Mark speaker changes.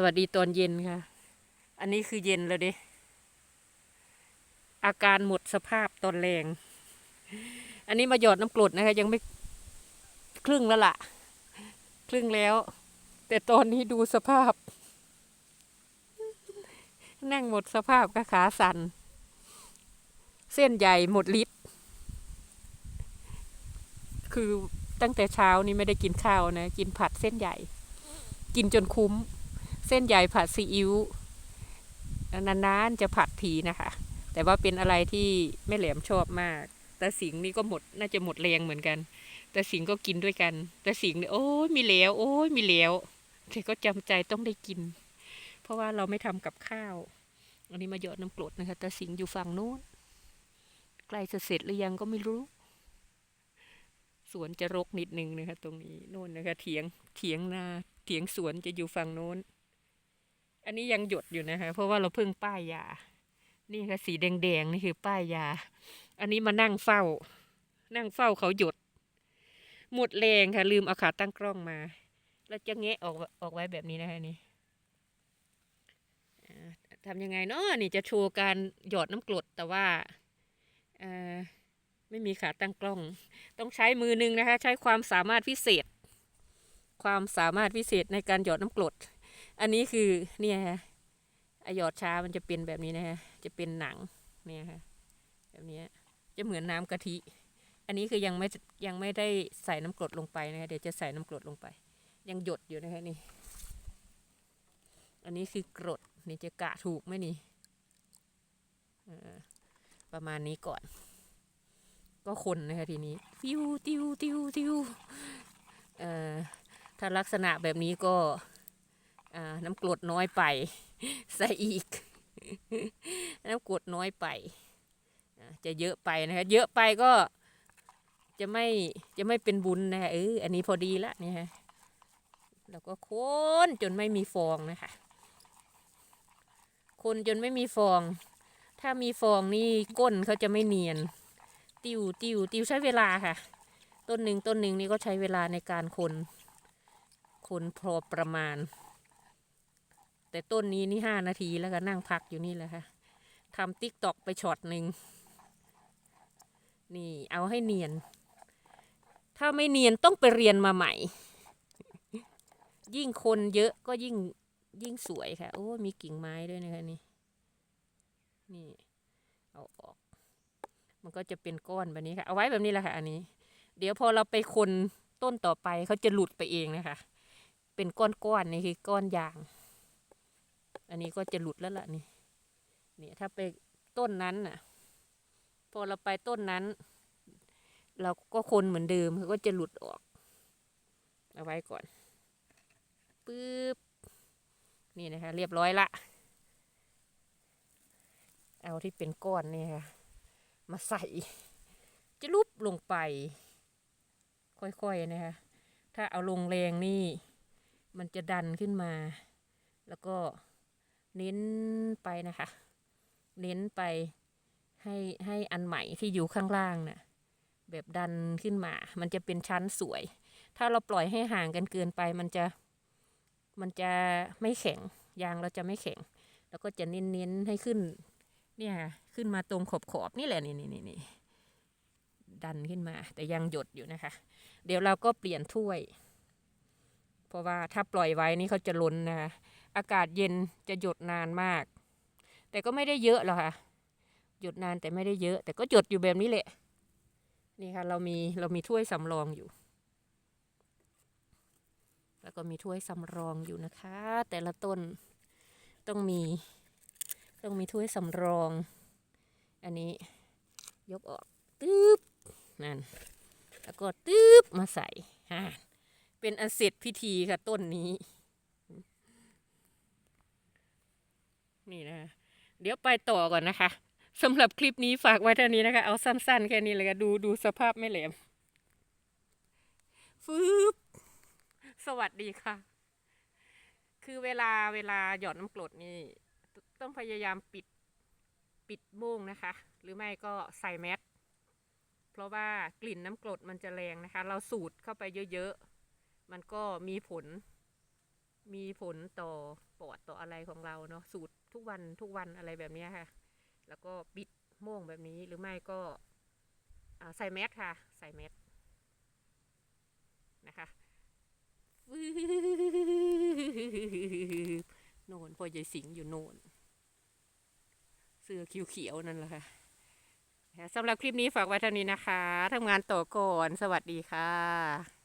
Speaker 1: สวัสดีตอนเย็นค่ะ อันนี้คือเย็นแล้วเด้อาการหมดสภาพตอนแรง อันนี้มาหยอดน้ำกรดนะคะ ยังไม่ครึ่งแล้วล่ะ ครึ่งแล้ว แต่ตอนนี้ดูสภาพ นั่งหมดสภาพก็ขาสัน่น เส้นใหญ่หมดฤทธิ์คือตั้งแต่เช้านี้ไม่ได้กินข้าวนะ กินผัดเส้นใหญ่ กินจนคุ้ม เส้นใหญ่ผัดซีอิ๊วนานๆจะผัดทีนะคะ แต่ว่าเป็นอะไรที่แม่แหลมชอบมากแต่สิงห์นี่ก็หมดน่าจะหมดแรงเหมือนกันแต่สิงห์ก็กินด้วยกันแต่สิงห์เนี่ยโอ้ยมีแล้ว โอ้ยมีแล้วแต่ก็จำใจต้องได้กิน เพราะว่าเราไม่ทำกับข้าว อันนี้มาหยอดน้ำกรดนะคะแต่สิงห์อยู่ฝั่งโน้นใกล้จะเสร็จหรือยังก็ไม่รู้สวนจะรกนิดนึงนะคะตรงนี้โน่นนะคะเถียงเถียงนาเถียงสวนจะอยู่ฝั่งโน้น อันนี้ยังหยดอยู่นะคะ เพราะว่าเราเพิ่งป้ายยา นี่ค่ะสีแดงๆนี่คือป้ายยา อันนี้มานั่งเฝ้า นั่งเฝ้าเขาหยด หมดแรงค่ะ ลืมเอาขาตั้งกล้องมา แล้วจะแงะออกออกไว้แบบนี้นะคะนี่ทำยังไงเนาะนี่จะโชว์การหยอดน้ำกรดแต่ว่าไม่มีขาตั้งกล้อง ต้องใช้มือหนึงนะคะ ใช้ความสามารถพิเศษ ความสามารถพิเศษในการหยอดน้ำกรด อันนี้คือเนี่ยฮะไอหยอดช้ามันจะเป็นแบบนี้นะฮะ จะเป็นหนังเนี่ยค่ะแบบนี้จะเหมือนน้ำกะทิ อันนี้คือยังไม่ยังไม่ได้ใส่น้ำกรดลงไปนะคะเดี๋ยวจะใส่น้ำกรดลงไป ยังหยดอยู่นะคะนี่ อันนี้คือกรดนี่จะกะถูกไหมนี่ประมาณนี้ก่อน ก็คนนะคะทีนี้ติวติวติวติวเอ่อถ้าลักษณะแบบนี้ก็ น้ำกรดน้อยไปใส่อีก น้ำกรดน้อยไป จะเยอะไปนะคะ เยอะไปก็จะไม่จะไม่เป็นบุญนะคะเอออันนี้พอดีละเนี่ยฮะแล้วก็คนจนไม่มีฟองนะคะ คนจนไม่มีฟอง ถ้ามีฟองนี่ก้นเขาจะไม่เนียน ติวติวติวใช้เวลาค่ะ ต้นหนึ่งต้นหนึ่งนี่ก็ใช้เวลาในการคน คนพอประมาณ แต่ต้นนี้นี่ห้านาทีแล้วก็นั่งพักอยู่นี่แหละค่ะทำติ๊กตอกไปช็อตหนึ่งนี่เอาให้เนียน ถ้าไม่เนียนต้องไปเรียนมาใหม่ ยิ่งคนเยอะก็ยิ่งยิ่งสวยค่ะ โอ้ มีกิ่งไม้ด้วยนะคะนี่ นี่ เอาออก มันก็จะเป็นก้อนแบบนี้ค่ะ เอาไว้แบบนี้แหละค่ะ อันนี้ เดี๋ยวพอเราไปคนต้นต่อไปเขาจะหลุดไปเองนะคะ เป็นก้อนๆนี่คือก้อนยาง อันนี้ก็จะหลุดแล้วล่ะนี่เนี่ยถ้าไปต้นนั้นน่ะ พอเราไปต้นนั้น เราก็คนเหมือนเดิมก็จะหลุดออก เอาไว้ก่อนปึ๊บนี่นะคะ เรียบร้อยละ เอาที่เป็นก้อนนี่ค่ะ มาใส่ จะลุบลงไป ค่อยๆนะคะ ถ้าเอาลงแรงนี่ มันจะดันขึ้นมา แล้วก็ เน้นไปนะคะ เน้นไปให้ให้อันใหม่ที่อยู่ข้างล่างน่ะแบบดันขึ้นมา มันจะเป็นชั้นสวย ถ้าเราปล่อยให้ห่างกันเกินไป มันจะ มันจะไม่แข็ง ยางเราจะไม่แข็ง แล้วก็จะเน้นๆให้ขึ้น เนี่ย ขึ้นมาตรงขอบขอบนี่แหละนี่นี่นี่นี่ดันขึ้นมา แต่ยังหยดอยู่นะคะ เดี๋ยวเราก็เปลี่ยนถ้วย เพราะว่าถ้าปล่อยไว้นี่เขาจะล้นนะคะ อากาศเย็นจะหยดนานมาก แต่ก็ไม่ได้เยอะหรอกค่ะ หยดนานแต่ไม่ได้เยอะ แต่ก็หยดอยู่แบบนี้แหละ นี่ค่ะ เรามีเรามีถ้วยสำรองอยู่ แล้วก็มีถ้วยสำรองอยู่นะคะ แต่ละต้นต้องมี ต้องมีถ้วยสำรอง อันนี้ยกออกตึ๊บนั่นแล้วก็ตึ๊บมาใส่ฮะเป็นอันเสร็จพิธีค่ะต้นนี้ นี่นะคะเดี๋ยวไปต่อก่อนนะคะสำหรับคลิปนี้ฝากไว้เท่านี้นะคะ เอาสั้นๆแค่นี้เลยค่ะดูดูสภาพไม่แหลมฟืบสวัสดีค่ะ คือเวลาเวลาหยอดน้ำกรดนี่ ต้องพยายามปิดปิดโม่งนะคะ หรือไม่ก็ใส่แมสเพราะว่ากลิ่นน้ำกรดมันจะแรงนะคะ เราสูดเข้าไปเยอะๆ มันก็มีผล มีผลต่อปอดต่ออะไรของเราเนาะสูตร ทุกวันทุกวันอะไรแบบนี้ค่ะ แล้วก็ปิดโม่งแบบนี้หรือไม่ก็ใส่แมสค่ะ ใส่แมสนะคะโน่นพ่อใหญ่สิงอยู่โน่นเสื้อเขียวๆนั่นแหละค่ะสำหรับคลิปนี้ฝากไว้เท่านี้นะคะทำงานต่อก่อน สวัสดีค่ะ